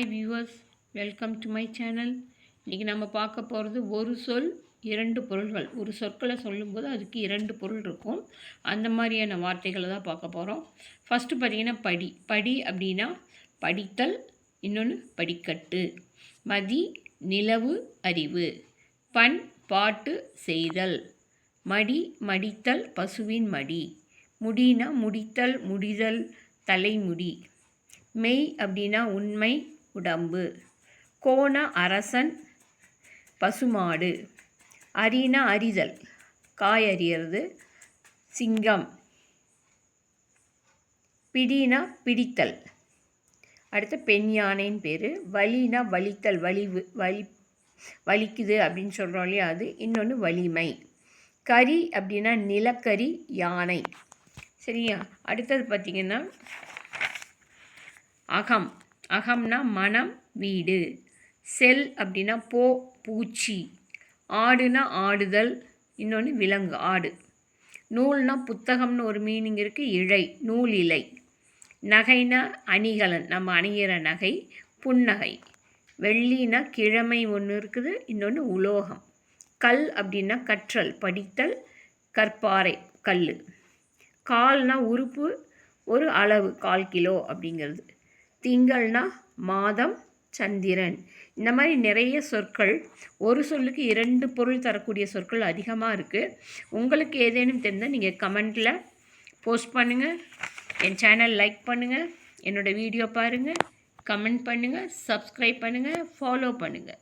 Hi viewers welcome to my channel இன்றைக்கி நம்ம பார்க்க போகிறது ஒரு சொல் இரண்டு பொருள்கள். ஒரு சொற்களை சொல்லும்போது அதுக்கு இரண்டு பொருள் இருக்கும். அந்த மாதிரியான வார்த்தைகளை தான் பார்க்க போகிறோம் ஃபஸ்ட்டு பார்த்தீங்கன்னா படி. படி அப்படின்னா படித்தல் இன்னொன்று படிக்கட்டு. மதி நிலவு அறிவு. பண் பாட்டு செய்தல். மடி மடித்தல் பசுவின் மடி. முடினா முடித்தல் முடிதல் தலைமுடி. மெய் அப்படின்னா உண்மை உடம்பு. கோண அரசன் பசுமாடு. அரினா அரிதல். காய் அறியறது சிங்கம். பிடினா பிடித்தல். அடுத்து பெண் யானைன்னு பேர். வலினா வலித்தல். வலிவு வலி வலிக்குது அப்படின்னு சொல்கிறோம் இல்லையா அது. இன்னொன்று வலிமை. கரி அப்படின்னா நிலக்கரி யானை. சரியா? அடுத்தது பார்த்திங்கன்னா அகம். அகம்னா மனம் வீடு. செல் அப்படின்னா போ பூச்சி. ஆடுனா ஆடுதல் இன்னொன்று விலங்கு ஆடு. நூல்னா புத்தகம்னு ஒரு மீனிங் இருக்குது இழை நூல் இலை. நகைனா அணிகலன் நம்ம அணிகிற நகை புன்னகை. வெள்ளினா கிழமை ஒன்று இருக்குது இன்னொன்று உலோகம். கல் அப்படின்னா கற்றல் படித்தல் கற்பாறை கல் கால்னா உறுப்பு ஒரு அளவு கால் கிலோ அப்படிங்கிறது. திங்கள்னா மாதம் சந்திரன். இந்த மாதிரி நிறைய சொற்கள் ஒரு சொல்லுக்கு இரண்டு பொருள் தரக்கூடிய சொற்கள் அதிகமாக இருக்குது உங்களுக்கு ஏதேனும் தெரிந்தால் நீங்கள் கமெண்ட்டில் போஸ்ட் பண்ணுங்கள் என் சேனல் லைக் பண்ணுங்கள் என்னோடய வீடியோ பாருங்கள் கமெண்ட் பண்ணுங்கள் சப்ஸ்கிரைப் பண்ணுங்கள் ஃபாலோ பண்ணுங்கள்